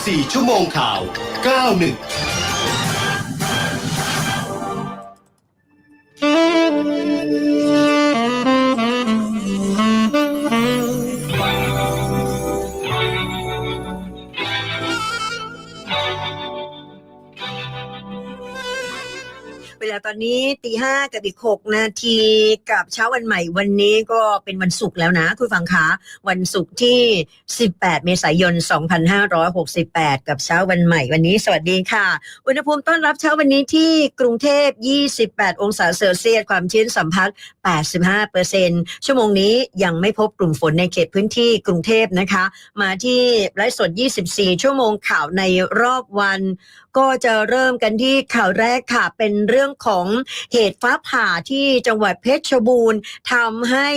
24 ชั่วโมงข่าว 91 อนนี้ตีห้ากับอีกหกนาทีกับเช้าวันใหม่วันนี้ก็เป็นวันศุกร์แล้วนะ คุณฟังคะวันศุกร์ที่ 18 เมษายน 2568 กับเช้าวันใหม่วันนี้ สวัสดีค่ะ อุณหภูมิต้อนรับเช้าวันนี้ที่กรุงเทพ 28 องศาเซลเซียสความชื้นสัมพัทธ์85เปอร์เซ็นชั่วโมงนี้ยังไม่พบกลุ่มฝนในเขตพื้นที่กรุงเทพนะคะ มาที่ไลฟ์สด 24 ชั่วโมงข่าวในรอบวัน ก็จะเริ่มกันที่ข่าวแรกค่ะเป็นเรื่องของเหตุฟ้าผ่าที่จังหวัดเพชรบูรณ์ทำให้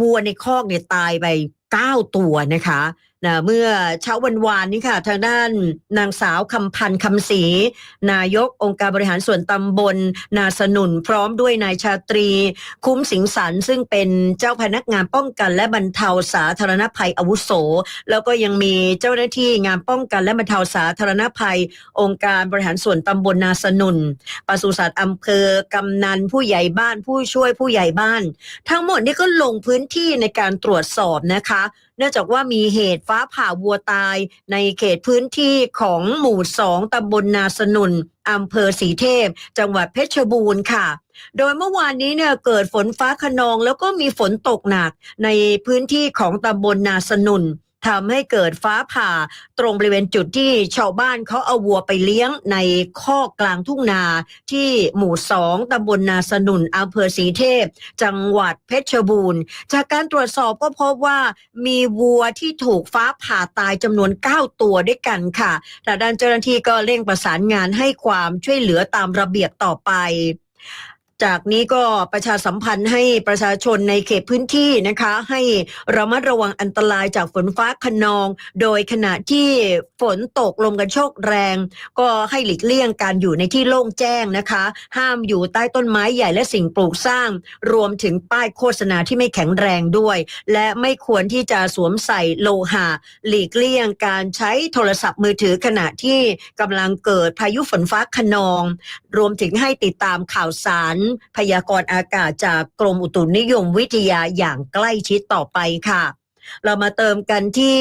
วัวในคอกเนี่ยตายไป 9 ตัวนะคะ นะเมื่อเช้าวันวานนี้ค่ะ ทางด้านนางสาวคำพันธ์คำศรีนายกองค์การบริหารส่วนตำบล นาสนุนพร้อมด้วยนายชาตรี คุ้มสิงสันซึ่งเป็นเจ้าพนักงานป้องกันและบรรเทาสาธารณภัยอาวุโส แล้วก็ยังมีเจ้าหน้าที่งานป้องกันและบรรเทาสาธารณภัย องค์การบริหารส่วนตำบลนาสนุนปศุสัตว์อำเภอกำนันผู้ใหญ่บ้านผู้ช่วยผู้ใหญ่บ้าน ทั้งหมดนี่ก็ลงพื้นที่ในการตรวจสอบนะคะเนื่องจากว่ามีเหตุฟ้าผ่าวัวตายในเขตพื้นที่ของหมู่สองตำบลนาสนุนอำเภอสีเทพ จังหวัดเพชรบูรณ์ค่ะ โดยเมื่อวานนี้เนี่ยเกิดฝนฟ้าขนองแล้วก็มีฝนตกหนักในพื้นที่ของตำบลนาสนุน ทำให้เกิดฟ้าผ่าตรงบริเวณจุดที่ชาวบ้านเขาเอาวัวไปเลี้ยงในคอกกลางทุ่งนาที่หมู่สองตำบลนาสนุนอำเภอสีเทพ จังหวัดเพชรบูรณ์ จากการตรวจสอบก็พบว่ามีวัวที่ถูกฟ้าผ่าตายจำนวน 9 ตัวด้วยกันค่ะแต่ด้านเจ้าหน้าที่ก็เร่งประสานงานให้ความช่วยเหลือตามระเบียบต่อไป จากนี้ก็ประชาสัมพันธ์ให้ประชาชนในเขตพื้นที่นะคะ ให้ระมัดระวังอันตรายจากฝนฟ้าขนอง โดยขณะที่ฝนตกลมกันโชกแรง ก็ให้หลีกเลี่ยงการอยู่ในที่โล่งแจ้งนะคะ ห้ามอยู่ใต้ต้นไม้ใหญ่และสิ่งปลูกสร้าง รวมถึงป้ายโฆษณาที่ไม่แข็งแรงด้วย และไม่ควรที่จะสวมใส่โลหะ หลีกเลี่ยงการใช้โทรศัพท์มือถือขณะที่กำลังเกิดพายุฝนฟ้าขนอง รวมถึงให้ติดตามข่าวสารพยากรณ์อากาศจากกรมอุตุนิยมวิทยาอย่างใกล้ชิดต่อไปค่ะ เรามาเติมกันที่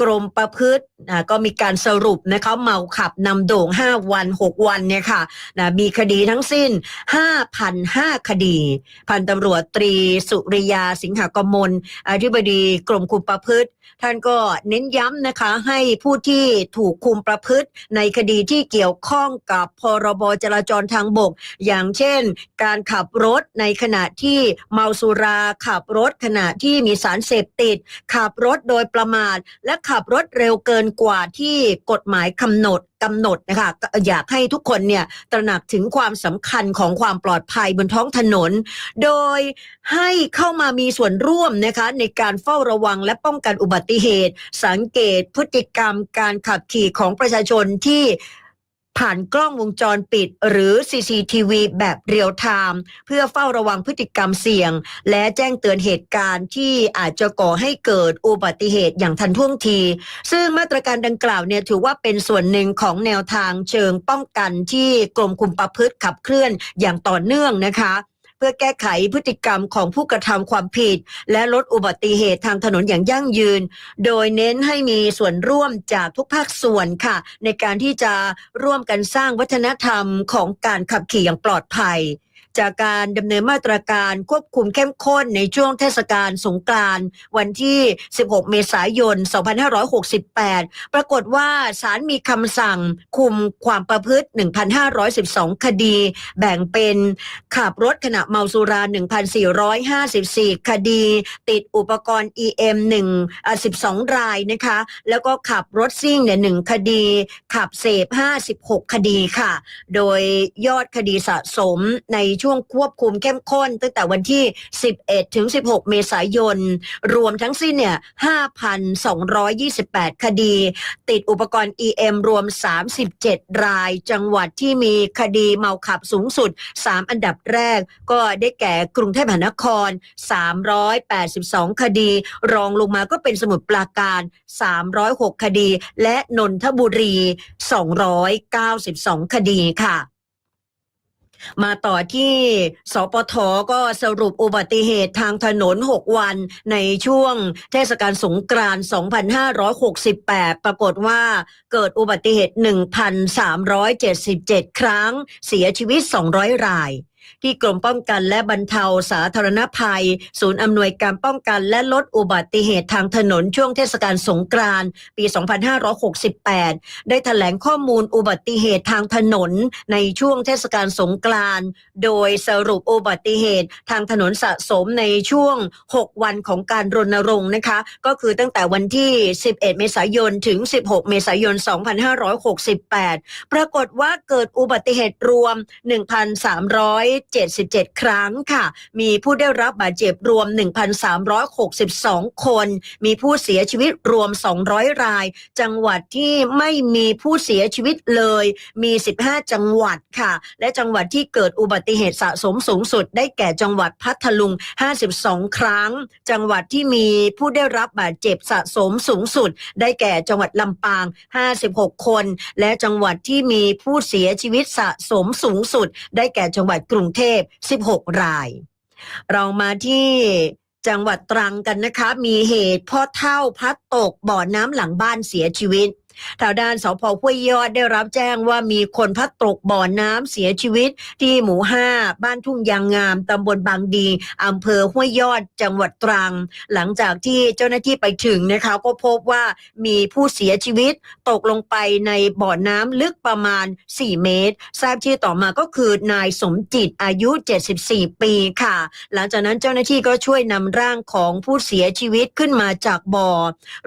กรมประพฤติก็มีการสรุปนะคะเมาขับนำโด่ง 5 วัน 6 วันเนี่ยค่ะนะมีคดีทั้งสิ้น 5,005 คดี พันตำรวจตรีสุริยาสิงหกมลอธิบดีกรมคุมประพฤติ ท่านก็เน้นย้ำนะคะให้ผู้ที่ถูกคุมประพฤติ ในคดีที่เกี่ยวข้องกับพรบจราจรทางบก อย่างเช่น การขับรถในขณะที่เมาสุราขับรถขณะที่มีสารเสพติด ขับรถโดยประมาทและขับรถเร็วเกินกว่าที่กฎหมายกำหนดกำหนดนะคะอยากให้ทุกคนเนี่ยตระหนักถึงความสำคัญของความปลอดภัยบนท้องถนน โดยให้เข้ามามีส่วนร่วมนะคะในการเฝ้าระวังและป้องกันอุบัติเหตุ สังเกตพฤติกรรมการขับขี่ของประชาชนที่ ผ่านกล้องวงจรปิด หรือ CCTV แบบเรียลไทม์เพื่อเฝ้าระวังพฤติกรรมเสี่ยง และแจ้งเตือนเหตุการณ์ที่อาจจะก่อให้เกิดอุบัติเหตุอย่างทันท่วงที ซึ่งมาตรการดังกล่าวเนี่ยถือว่าเป็นส่วนหนึ่งของแนวทางเชิงป้องกันที่กรมคุมประพฤติขับเคลื่อนอย่างต่อเนื่องนะคะ เพื่อแก้ไขพฤติกรรมของผู้กระทำความผิด และลดอุบัติเหตุทางถนนอย่างยั่งยืน โดยเน้นให้มีส่วนร่วมจากทุกภาคส่วนค่ะ ในการที่จะร่วมกันสร้างวัฒนธรรมของการขับขี่อย่างปลอดภัย จากการดำเนินมาตรการควบคุมเข้มข้นในช่วงเทศกาลสงกรานต์วันที่ 16 เมษายน 2568 ปรากฏว่าศาลมีคำสั่งคุมความประพฤติ 1,512 คดี แบ่งเป็นขับรถขณะเมาสุรา 1,454 คดี ติดอุปกรณ์ EM 1อะ12 รายนะคะ แล้วก็ขับรถซิ่งเนี่ย1คดี ขับเสพ 56 คดีค่ะ โดยยอดคดีสะสมในช่วงช่วงควบคุมเข้มข้น ตั้งแต่วันที่ 11 ถึง 16 เมษายน รวมทั้งสิ้นเนี่ย 5,228 คดี ติดอุปกรณ์ EM รวม 37 ราย จังหวัดที่มีคดีเมาขับสูงสุด 3 อันดับแรกก็ได้แก่กรุงเทพมหานคร 382 คดี รองลงมาก็เป็นสมุทรปราการ 306 คดี และนนทบุรี 292 คดีค่ะ มาต่อที่สปทก็สรุปอุบัติเหตุทางถนน 6 วันในช่วงเทศกาลสงกรานต์2568 ปรากฏว่าเกิดอุบัติเหตุ 1,377 ครั้ง เสียชีวิต 200 ราย ที่กรมป้องกันและบรรเทาสาธารณภัย ศูนย์อำนวยการป้องกันและลดอุบัติเหตุทางถนนช่วงเทศกาลสงกรานต์ปี 2568 ได้แถลงข้อมูลอุบัติเหตุทางถนนในช่วงเทศกาลสงกรานต์โดยสรุปอุบัติเหตุทางถนนสะสมในช่วง 6 วันของการรณรงค์นะคะ ก็คือตั้งแต่วันที่ 11 เมษายน ถึง 16 เมษายน 2568 ปรากฏว่าเกิดอุบัติเหตุรวม 1,307 77 ครั้งค่ะ มีผู้ได้รับบาดเจ็บรวม 1,362 คน มีผู้เสียชีวิตรวม 200 ราย จังหวัดที่ไม่มีผู้เสียชีวิตเลย มี 15 จังหวัดค่ะ และจังหวัดที่เกิดอุบัติเหตุสะสมสูงสุด ได้แก่จังหวัดพัทลุง 52 ครั้ง จังหวัดที่มีผู้ได้รับบาดเจ็บสะสมสูงสุด ได้แก่จังหวัดลำปาง 56 คน และจังหวัดที่มีผู้เสียชีวิตสะสมสูงสุด ได้แก่จังหวัดกรุงเทพ 16 ราย เรามาที่จังหวัดตรังกันนะคะ มีเหตุพ่อเท่าพลัดตกบ่อน้ำหลังบ้านเสียชีวิต ทางด้านสพห้วยยอดได้รับแจ้งว่ามีคนพัดตกบ่อน้ำเสียชีวิต ที่หมู่ห้าบ้านทุ่งยางงามตำบลบางดีอำเภอห้วยยอดจังหวัดตรัง หลังจากที่เจ้าหน้าที่ไปถึงนะคะก็พบว่ามีผู้เสียชีวิตตกลงไปในบ่อน้ำลึกประมาณ 4 เมตร ทราบชื่อต่อมาก็คือนายสมจิตอายุ 74 ปีค่ะ หลังจากนั้นเจ้าหน้าที่ก็ช่วยนำร่างของผู้เสียชีวิตขึ้นมาจากบ่อ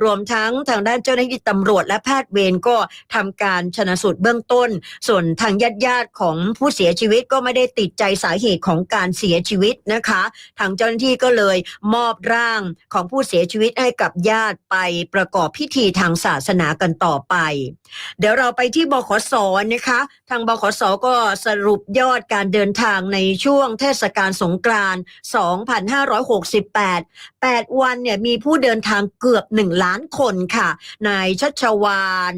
รวมทั้งทางด้านเจ้าหน้าที่ตำรวจและแพทย์เวรก็ทำการชนะสูตรเบื้องต้น ส่วนทางญาติญาติของผู้เสียชีวิตก็ไม่ได้ติดใจสาเหตุของการเสียชีวิตนะคะ ทางเจ้าหน้าที่ก็เลยมอบร่างของผู้เสียชีวิตให้กับญาติไปประกอบพิธีทางศาสนากันต่อไป เดี๋ยวเราไปที่บขสนะคะ ทางบขสก็สรุปยอดการเดินทางในช่วงเทศกาลสงกรานต์2568 8 วันเนี่ยมีผู้เดินทางเกือบ 1 ล้านคนค่ะ นายชัชวาน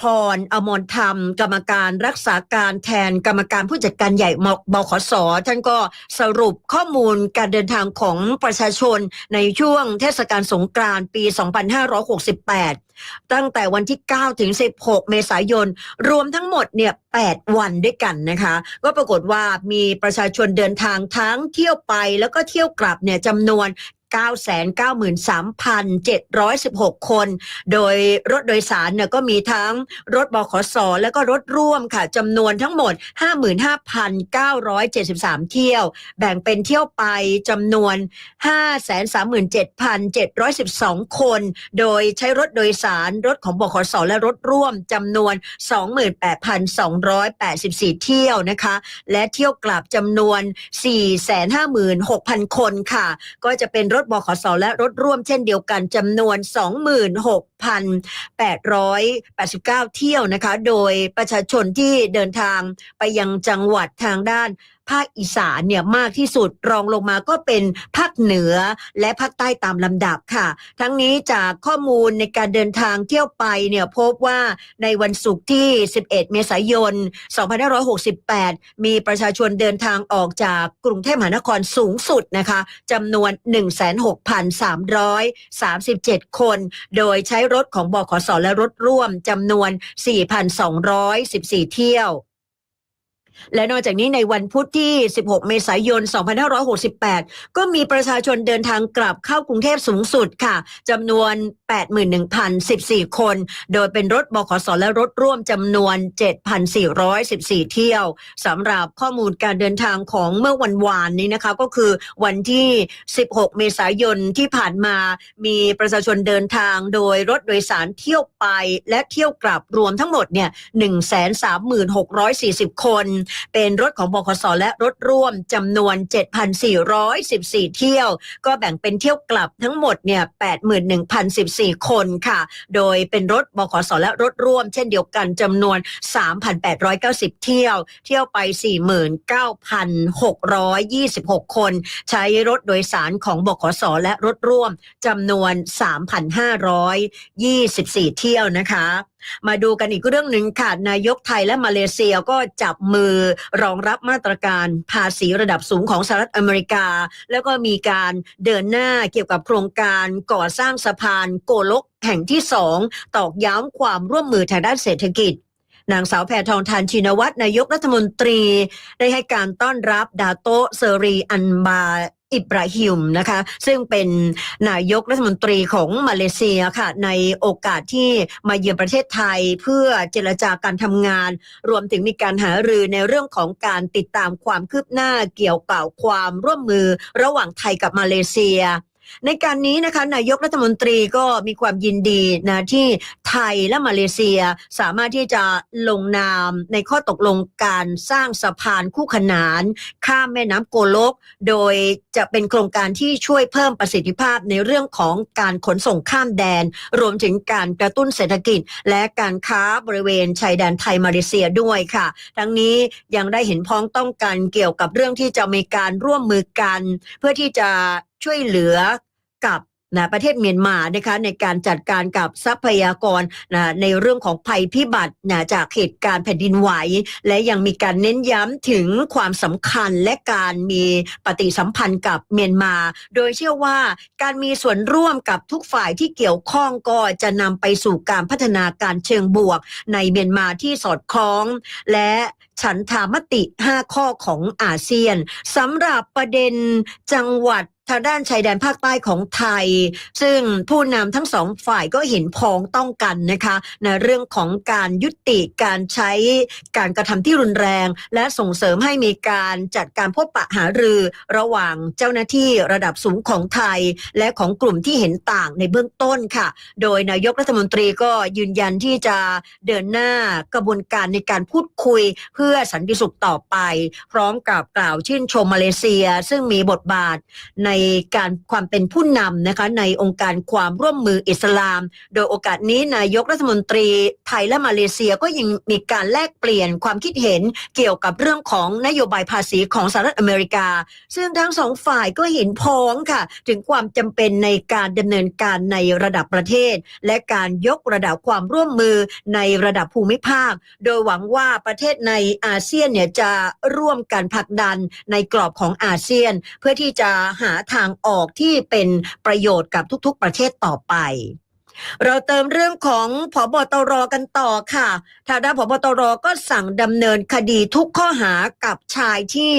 พรอมรธรรม กรรมการรักษาการแทนกรรมการผู้จัดการใหญ่มบขสท่านก็สรุปข้อมูลการเดินทางของประชาชนในช่วงเทศกาลสงกรานต์ปี 2568 ตั้งแต่วันที่ 9 ถึง 16 เมษายน รวมทั้งหมดเนี่ย 8 วันด้วยกันนะคะ ก็ปรากฏว่ามีประชาชนเดินทางทั้งเที่ยวไปแล้วก็เที่ยวกลับเนี่ยจำนวน 993,716 คน โดยรถโดยสารเนี่ยก็มีทั้งรถบขสแล้วก็รถร่วมค่ะจำนวนทั้งหมด 55,973 เที่ยว แบ่งเป็นเที่ยวไปจำนวน 537,712 คน โดยใช้รถโดยสารรถของบขสและรถร่วมจำนวน 28,284 เที่ยวนะคะ และเที่ยวกลับจำนวน 456,000 คนค่ะ ก็จะเป็นรถถบขสและรถร่วมเช่นเดียวกันจำนวน 26,889 เที่ยวนะคะ โดยประชาชนที่เดินทางไปยังจังหวัดทางด้าน ภาคอีสานเนี่ยมากที่สุดรองลงมาก็เป็นภาคเหนือและภาคใต้ตามลำดับค่ะ ทั้งนี้จากข้อมูลในการเดินทางเที่ยวไปเนี่ยพบว่าในวันศุกร์ที่ 11 เมษายน 2568 มีประชาชนเดินทางออกจากกรุงเทพมหานครสูงสุดนะคะจำนวน 16,337 คน โดยใช้รถของบขสและรถร่วมจำนวน 4,214 เที่ยว และนอกจากนี้ในวันพุธที่ 16 เมษายน 2568 ก็มีประชาชนเดินทางกลับเข้ากรุงเทพสูงสุดค่ะจำนวน 81,014 คน โดยเป็นรถบขสและรถร่วมจำนวน 7,414 เที่ยวสำหรับข้อมูลการเดินทางของเมื่อวันวานนี้นะคะ ก็คือวันที่ 16 เมษายนที่ผ่านมามีประชาชนเดินทางโดยรถโดยสารเที่ยวไปและเที่ยวกลับรวมทั้งหมดเนี่ย 136,40 คนเป็นรถของบขสและรถร่วมจำนวน 7,414 เที่ยว ก็แบ่งเป็นเที่ยวกลับทั้งหมดเนี่ย81,014 คนค่ะ โดยเป็นรถบขสและรถร่วม เช่นเดียวกันจำนวน 3,890 เที่ยว เที่ยวไป 49,626 คน ใช้รถโดยสารของบขสและรถร่วมจำนวน 3,524 เที่ยวนะคะ มาดูกันอีกเรื่องหนึ่งค่ะ นายกไทยและมาเลเซียก็จับมือรองรับมาตรการภาษีระดับสูงของสหรัฐอเมริกา แล้วก็มีการเดินหน้าเกี่ยวกับโครงการก่อสร้างสะพานโกลกแห่งที่สองตอกย้ำความร่วมมือทางด้านเศรษฐกิจนางสาวแพทองทานชินวัตรนายกรัฐมนตรี ได้ให้การต้อนรับดาโตเซรีอันบา อิบราฮิมนะคะซึ่งเป็นนายกรัฐมนตรีของมาเลเซียค่ะในโอกาสที่มาเยือนประเทศไทยเพื่อเจรจาการทำงาน รวมถึงมีการหารือในเรื่องของการติดตามความคืบหน้าเกี่ยวกับความร่วมมือระหว่างไทยกับมาเลเซีย ในการนี้นะคะนายกรัฐมนตรีก็มีความยินดีนะที่ไทยและมาเลเซียสามารถที่จะลงนามในข้อตกลงการสร้างสะพานคู่ขนาน ข้ามแม่น้ำโกลก โดยจะเป็นโครงการที่ช่วยเพิ่มประสิทธิภาพในเรื่องของการขนส่งข้ามแดน รวมถึงการกระตุ้นเศรษฐกิจ และการค้าบริเวณชายแดนไทยมาเลเซียด้วยค่ะ ทั้งนี้ยังได้เห็นพ้องต้องกันเกี่ยวกับเรื่องที่จะมีการร่วมมือกัน เพื่อที่จะ ช่วยเหลือกับนะประเทศเมียนมานะคะในการจัดการกับทรัพยากรนะในเรื่องของภัยพิบัตินะจากเหตุการณ์แผ่นดินไหว และยังมีการเน้นย้ำถึงความสำคัญและการมีปฏิสัมพันธ์กับเมียนมา โดยเชื่อว่าการมีส่วนร่วมกับทุกฝ่ายที่เกี่ยวข้องก็จะนำไปสู่การพัฒนาการเชิงบวก ในเมียนมาที่สอดคล้อง และ ฉันทามติ 5 ข้อของอาเซียนสำหรับประเด็นจังหวัดทางด้านชายแดนภาคใต้ของไทย ซึ่งผู้นำทั้งสองฝ่ายก็เห็นพ้องต้องกันนะคะในเรื่องของการยุติการใช้การกระทำที่รุนแรง และส่งเสริมให้มีการจัดการพบปะหารือ ระหว่างเจ้าหน้าที่ระดับสูงของไทย และของกลุ่มที่เห็นต่างในเบื้องต้นค่ะ โดยนายกรัฐมนตรีก็ยืนยันที่จะเดินหน้ากระบวนการในการพูดคุย เพื่อสันติสุขต่อไป พร้อมกับกล่าวชื่นชมมาเลเซีย ซึ่งมีบทบาทในการความเป็นผู้นำนะคะในองค์การความร่วมมืออิสลาม โดยโอกาสนี้นายกรัฐมนตรีไทยและมาเลเซียก็ยังมีการแลกเปลี่ยนความคิดเห็นเกี่ยวกับเรื่องของนโยบายภาษีของสหรัฐอเมริกา ซึ่งทั้งสองฝ่ายก็เห็นพ้องค่ะ ถึงความจำเป็นในการดำเนินการในระดับประเทศ และการยกระดับความร่วมมือในระดับภูมิภาค โดยหวังว่าประเทศในอาเซียนเนี่ยจะร่วมกันผลักดันในกรอบของอาเซียน เพื่อที่จะหาทางออกที่เป็นประโยชน์กับทุกๆประเทศต่อไปเราเติมเรื่องของผบตรกันต่อค่ะ ทางด้านผบตรก็สั่งดำเนินคดีทุกข้อหากับชายที่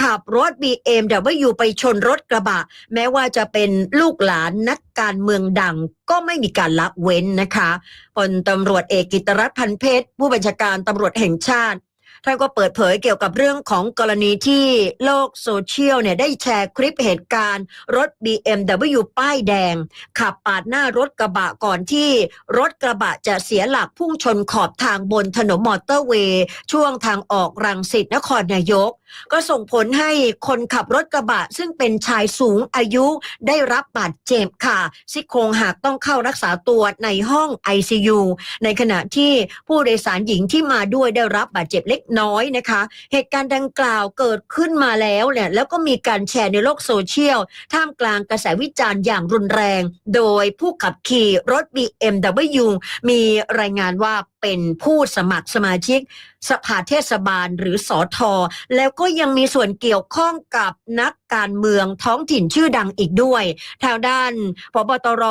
ขับรถ BMW ไปชนรถกระบะ แม้ว่าจะเป็นลูกหลานนักการเมืองดังก็ไม่มีการละเว้นนะคะพลตำรวจเอกกิตรัฐพันเพชรผู้บัญชาการตำรวจแห่งชาติ ท่านก็เปิดเผยเกี่ยวกับเรื่องของกรณีที่โลกโซเชียลเนี่ยได้แชร์คลิปเหตุการณ์รถ BMW ป้ายแดง ขับปาดหน้ารถกระบะก่อนที่รถกระบะจะเสียหลักพุ่งชนขอบทางบนถนนมอเตอร์เวย์ช่วงทางออกรังสิตนครนายก ก็ส่งผลให้คนขับรถกระบะ ซึ่งเป็นชายสูงอายุได้รับบาดเจ็บค่ะซี่โครงหักต้องเข้ารักษาตัวในห้อง ICU ในขณะที่ผู้โดยสารหญิงที่มาด้วยได้รับบาดเจ็บเล็กน้อยนะคะ เหตุการณ์ดังกล่าวเกิดขึ้นมาแล้วเนี่ยแล้วก็มีการแชร์ในโลกโซเชียล ท่ามกลางกระแสวิจารณ์อย่างรุนแรง โดยผู้ขับขี่รถ BMW มีรายงานว่าเป็นผู้สมัครสมาชิก สภาเทศบาลหรือสอทอแล้วก็ยังมีส่วนเกี่ยวข้องกับนักการเมืองท้องถิ่นชื่อดังอีกด้วย ทางด้านพบตร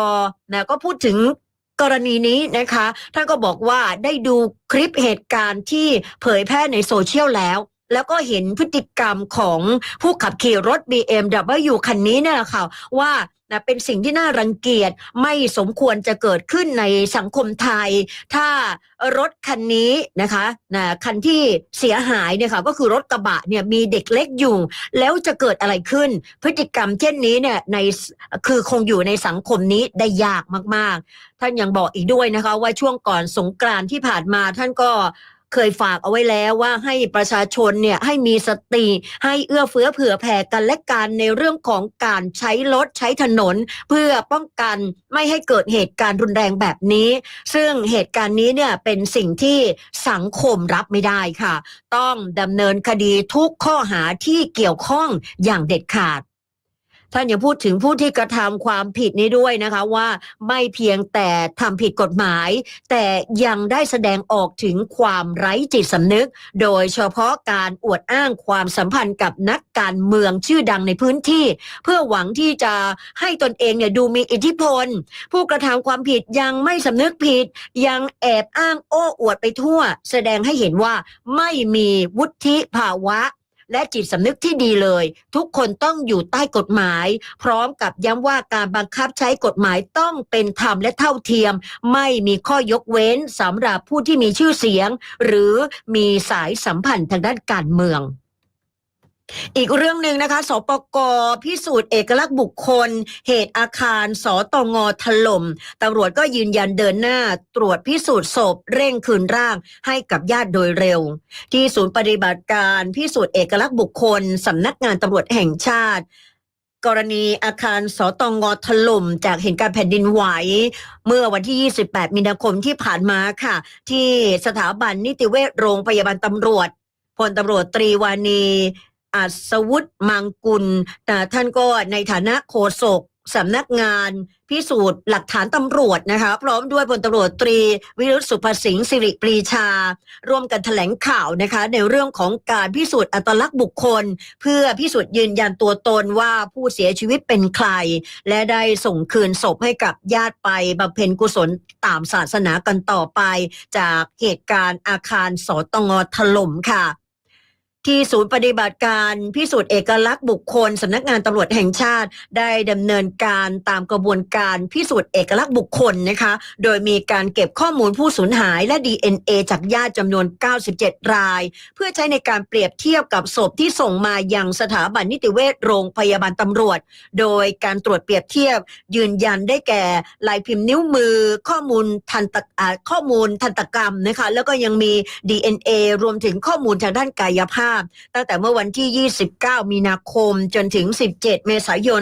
นะก็พูดถึง กรณีนี้นะคะ ท่านก็บอกว่าได้ดูคลิปเหตุการณ์ที่เผยแพร่ในโซเชียลแล้วแล้วก็เห็นพฤติกรรมของผู้ขับขี่รถ BMW คันนี้เนี่ยแหละค่ะว่า นะเป็นสิ่งที่น่ารังเกียจไม่สมควรจะเกิดขึ้นในสังคมไทย ถ้ารถคันนี้นะคะนะคันที่เสียหายเนี่ยค่ะก็คือรถกระบะเนี่ยมีเด็กเล็กอยู่ แล้วจะเกิดอะไรขึ้น พฤติกรรมเช่นนี้เนี่ยในคือคงอยู่ในสังคมนี้ได้ยากมากๆ ท่านยังบอกอีกด้วยนะคะว่าช่วงก่อนสงกรานที่ผ่านมาท่านก็ เคยฝากเอาไว้แล้วว่าให้ประชาชนเนี่ยให้มีสติให้เอื้อเฟื้อเผื่อแผ่กันและกันในเรื่องของการใช้รถใช้ถนน เพื่อป้องกันไม่ให้เกิดเหตุการณ์รุนแรงแบบนี้ ซึ่งเหตุการณ์นี้เนี่ยเป็นสิ่งที่สังคมรับไม่ได้ค่ะ ต้องดำเนินคดีทุกข้อหาที่เกี่ยวข้องอย่างเด็ดขาด ท่านยังพูดถึงผู้ที่กระทำความผิดนี้ด้วยนะคะว่าไม่เพียงแต่ทำผิดกฎหมาย แต่ยังได้แสดงออกถึงความไร้จิตสำนึก โดยเฉพาะการอวดอ้างความสัมพันธ์กับนักการเมืองชื่อดังในพื้นที่ เพื่อหวังที่จะให้ตนเองเนี่ยดูมีอิทธิพล ผู้กระทำความผิดยังไม่สำนึกผิด ยังแอบอ้างโอ้อวดไปทั่ว แสดงให้เห็นว่าไม่มีวุฒิภาวะ และจิตสำนึกที่ดีเลย ทุกคนต้องอยู่ใต้กฎหมาย พร้อมกับย้ำว่าการบังคับใช้กฎหมายต้องเป็นธรรมและเท่าเทียม ไม่มีข้อยกเว้นสำหรับผู้ที่มีชื่อเสียง หรือมีสายสัมพันธ์ทางด้านการเมือง อีกเรื่องหนึ่งนะคะ สปกพิสูจน์เอกลักษณ์บุคคล เหตุอาคารสตงถล่มตำรวจก็ยืนยันเดินหน้า ตรวจพิสูจน์ศพเร่งคืนร่างให้กับญาติโดยเร็ว ที่ศูนย์ปฏิบัติการพิสูจน์เอกลักษณ์บุคคลสำนักงานตำรวจแห่งชาติ กรณีอาคารสตงถล่ม จากเหตุการณ์แผ่นดินไหว เมื่อวันที่ 28 มีนาคมที่ผ่านมาค่ะ ที่สถาบันนิติเวชโรงพยาบาลตำรวจพลตำรวจตรีวานี อัศวุฒิมังกุล แต่ท่านก็ในฐานะโฆษกสำนักงานพิสูจน์หลักฐานตำรวจนะคะ พร้อมด้วยพลตำรวจตรี วิรุธสุภสิงห์สิริปรีชา ร่วมกันแถลงข่าวนะคะ ในเรื่องของการพิสูจน์อัตลักษณ์บุคคล เพื่อพิสูจน์ยืนยันตัวตนว่าผู้เสียชีวิตเป็นใคร และได้ส่งคืนศพให้กับญาติไปบำเพ็ญกุศลตามศาสนากันต่อไป จากเหตุการณ์อาคารสตงถล่มค่ะ ที่ศูนย์ปฏิบัติการพิสูจน์เอกลักษณ์บุคคลสำนักงานตำรวจแห่งชาติ ได้ดำเนินการตามกระบวนการพิสูจน์เอกลักษณ์บุคคลนะคะ โดยมีการเก็บข้อมูลผู้สูญหายและ DNA จากญาติจำนวน 97 ราย เพื่อใช้ในการเปรียบเทียบกับศพที่ส่งมายังสถาบันนิติเวชโรงพยาบาลตำรวจ โดยการตรวจเปรียบเทียบ ยืนยันได้แก่ลายพิมพ์นิ้วมือ ข้อมูลทันตข้อมูลทันตกรรมนะคะแล้วก็ยังมี DNA รวมถึงข้อมูลทางด้านกายภาพตั้งแต่เมื่อวันที่ 29 มีนาคมจนถึง 17 เมษายน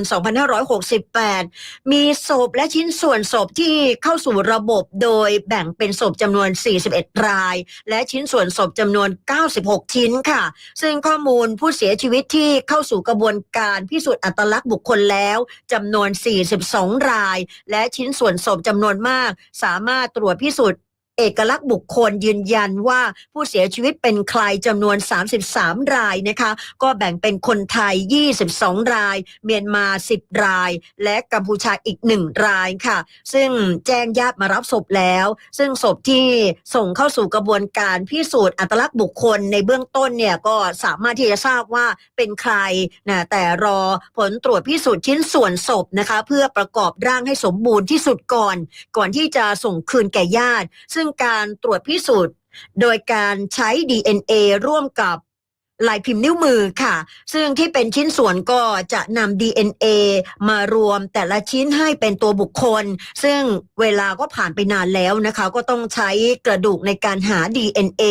2568 มีศพและชิ้นส่วนศพที่เข้าสู่ระบบโดยแบ่งเป็นศพจำนวน 41 ราย และชิ้นส่วนศพจำนวน 96 ชิ้นค่ะ ซึ่งข้อมูลผู้เสียชีวิตที่เข้าสู่กระบวนการพิสูจน์อัตลักษณ์บุคคลแล้วจำนวน 42 ราย และชิ้นส่วนศพจำนวนมาก สามารถตรวจพิสูจน์ เอกลักษณ์บุคคลยืนยันว่าผู้เสียชีวิตเป็นใครจำนวน 33 รายนะคะ ก็แบ่งเป็นคนไทย 22 ราย เมียนมา 10 ราย และกัมพูชาอีก 1 รายค่ะ ซึ่งแจ้งญาติมารับศพแล้ว ซึ่งศพที่ส่งเข้าสู่กระบวนการพิสูจน์อัตลักษณ์บุคคลในเบื้องต้นเนี่ยก็สามารถที่จะทราบว่าเป็นใครนะแต่รอผลตรวจพิสูจน์ชิ้นส่วนศพนะคะ เพื่อประกอบร่างให้สมบูรณ์ที่สุดก่อน ก่อนที่จะส่งคืนแก่ญาติ ซึ่งการตรวจพิสูจน์ โดยการใช้ DNA ร่วมกับลายพิมพ์นิ้วมือค่ะ ซึ่งที่เป็นชิ้นส่วนก็จะนำ DNA มารวมแต่ละชิ้นให้เป็นตัวบุคคล ซึ่งเวลาก็ผ่านไปนานแล้วนะคะ ก็ต้องใช้กระดูกในการหา DNA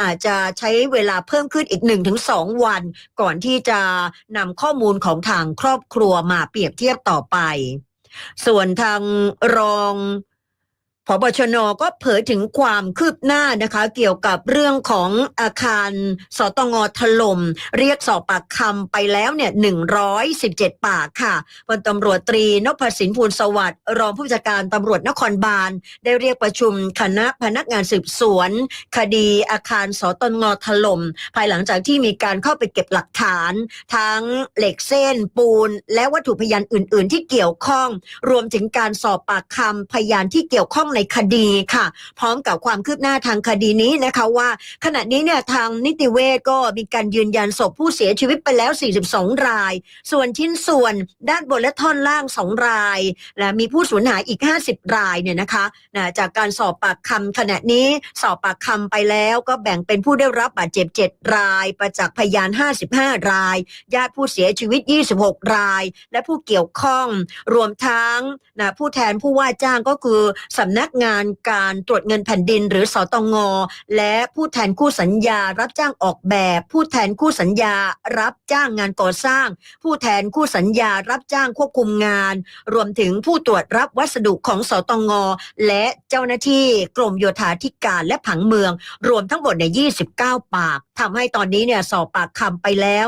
อาจจะใช้เวลาเพิ่มขึ้นอีก 1-2 วัน ก่อนที่จะนำข้อมูลของทางครอบครัวมาเปรียบเทียบต่อไป ส่วนทางรอง พบชนก็เผยถึงความคืบหน้านะคะ เกี่ยวกับเรื่องของอาคารสตงถล่มเรียกสอบปากคำไปแล้วเนี่ย117 ปากค่ะพลตำรวจตรีนพสินพูลสวัสดิ์รองผู้จัดการตำรวจนครบาล ได้เรียกประชุมคณะพนักงานสืบสวน คดีอาคารสตงถล่มภายหลังจากที่มีการเข้าไปเก็บหลักฐาน ทั้งเหล็กเส้น ปูน และวัตถุพยานอื่น ๆ ที่เกี่ยวข้อง รวมถึงการสอบปากคำพยานที่เกี่ยวข้องในคดีค่ะ พร้อมกับความคืบหน้าทางคดีนี้นะคะว่า ขณะนี้เนี่ยทางนิติเวศก็มีการยืนยันศพผู้เสียชีวิตไปแล้ว 42 ราย ส่วนชิ้นส่วนด้านบนและท่อนล่าง 2 ราย และมีผู้สูญหายอีก 50 รายเนี่ยนะคะนะจากการสอบปากคำขณะนี้สอบปากคำไปแล้วก็แบ่งเป็นผู้ได้รับบาดเจ็บ 7 ราย ประจักษ์พยาน 55 ราย ญาติผู้เสียชีวิต 26 ราย และผู้เกี่ยวข้อง รวมทั้งนะผู้แทนผู้ว่าจ้างก็คือสำนักนักงานการตรวจเงินแผ่นดินหรือสตงและผู้แทนคู่สัญญารับจ้างออกแบบ ผู้แทนคู่สัญญารับจ้างงานก่อสร้าง ผู้แทนคู่สัญญารับจ้างควบคุมงาน รวมถึงผู้ตรวจรับวัสดุของสตงและเจ้าหน้าที่กรมโยธาธิการและผังเมือง รวมทั้งหมดในย29 ปากทำให้ตอนนี้เนี่ยสอบปากคำไปแล้ว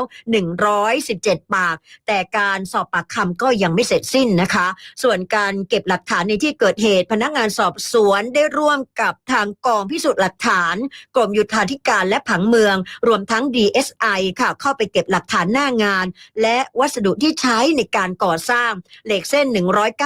117 ปาก แต่การสอบปากคำก็ยังไม่เสร็จสิ้นนะคะ ส่วนการเก็บหลักฐานในที่เกิดเหตุพนักงานสอบสวนได้ร่วมกับทางกองพิสูจน์หลักฐาน กรมยุทธาธิการและผังเมือง รวมทั้ง DSI ค่ะเข้าไปเก็บหลักฐานหน้างาน และวัสดุที่ใช้ในการก่อสร้างเหล็กเส้น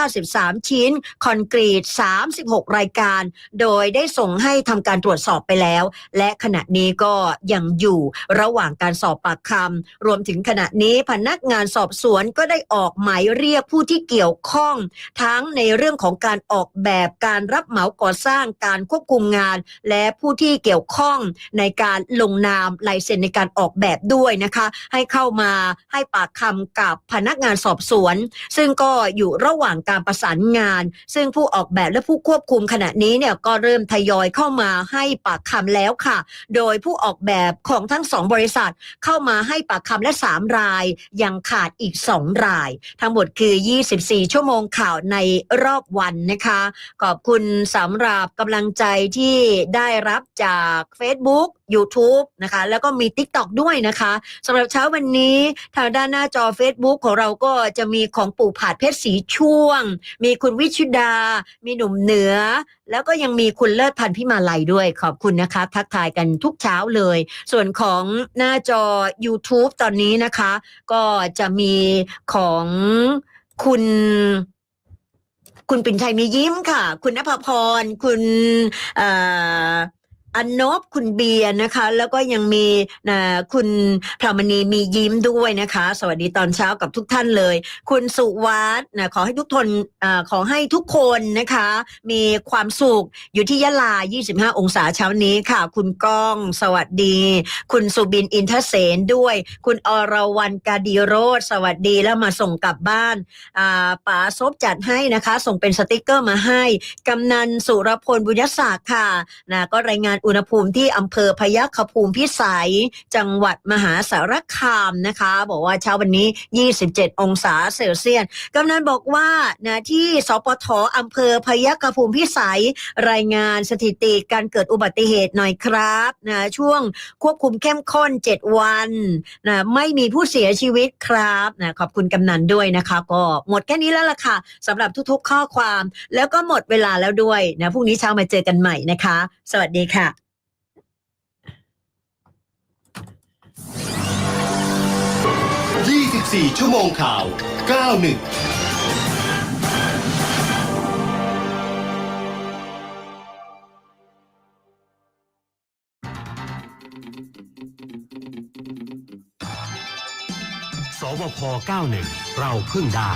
193 ชิ้น คอนกรีต 36 รายการ โดยได้ส่งให้ทำการตรวจสอบไปแล้ว และขณะนี้ก็ยังอยู่ระหว่างการสอบปากคำรวมถึงขณะนี้พนักงานสอบสวนก็ได้ออกหมายเรียกผู้ที่เกี่ยวข้อง ทั้งในเรื่องของการออกแบบการรับเหมาก่อสร้างการควบคุมงาน และผู้ที่เกี่ยวข้องในการลงนามลายเซ็นในการออกแบบด้วยนะคะ ให้เข้ามาให้ปากคำกับพนักงานสอบสวน ซึ่งก็อยู่ระหว่างการประสานงาน ซึ่งผู้ออกแบบและผู้ควบคุมขณะนี้เนี่ยก็เริ่มทยอยเข้ามาให้ปากคำแล้วค่ะ โดยผู้ออกแบบของทั้งสองบริษัท เข้ามาให้ปากคำและ 3 ราย ยังขาดอีก 2 ราย ทั้งหมดคือ 24 ชั่วโมงข่าวในรอบวันนะคะ ขอบคุณสำหรับกำลังใจที่ได้รับจาก Facebook YouTube นะคะ แล้วก็มี TikTok ด้วยนะคะสำหรับเช้าวันนี้ทางด้านหน้าจอ Facebook ของเราก็จะมีของปู่ผาดเพชรสีช่วง มีคุณวิชุดา มีหนุ่มเหนือ แล้วก็ยังมีคุณเลิศพันธ์พิมาลัยด้วยขอบคุณนะคะ ทักทายกันทุกเช้าเลย ส่วนของหน้าจอ YouTube ตอนนี้นะคะ ก็จะมีของคุณ คุณปิ่นชัยมียิ้มค่ะ คุณนภพร คุณเอ่อ อันนบคุณเบียร์นะคะ แล้วก็ยังมีนะคุณพรามณีมียิ้มด้วยนะคะ สวัสดีตอนเช้ากับทุกท่านเลย คุณสุวัฒน์นะขอให้ทุกทนอาขอให้ทุกคนนะคะ มีความสุขอยู่ที่ยะลา 25 องศาเช้านี้ค่ะ คุณก้องสวัสดี คุณสุบินอินทเสนด้วย คุณอรวรรณกาดีโรธสวัสดีแล้วมาส่งกลับบ้านอ่าป๋าซบจัดให้นะคะ ส่งเป็นสติกเกอร์มาให้กำนันสุรพลบุญศักดิ์ค่ะนะก็รายงานานอุณหภูมิที่อำเภอพยัคฆภูมิพิสัย จังหวัดมหาสารคามนะคะ บอกว่าเช้าวันนี้ 27 องศาเซลเซียสกำนันบอกว่านะที่สปทอำเภอพยัคฆภูมิพิสัย รายงานสถิติการเกิดอุบัติเหตุหน่อยครับนะช่วงควบคุมเข้มข้น 7 วันนะไม่มีผู้เสียชีวิตครับนะขอบคุณกำนันด้วยนะคะก็หมดแค่นี้แล้วล่ะค่ะสำหรับทุกๆข้อความ แล้วก็หมดเวลาแล้วด้วยนะพรุ่งนี้เช้ามาเจอกันใหม่นะคะ สวัสดีค่ะ 24 ชั่วโมงข่าว 91สวพ91 เราพึ่งได้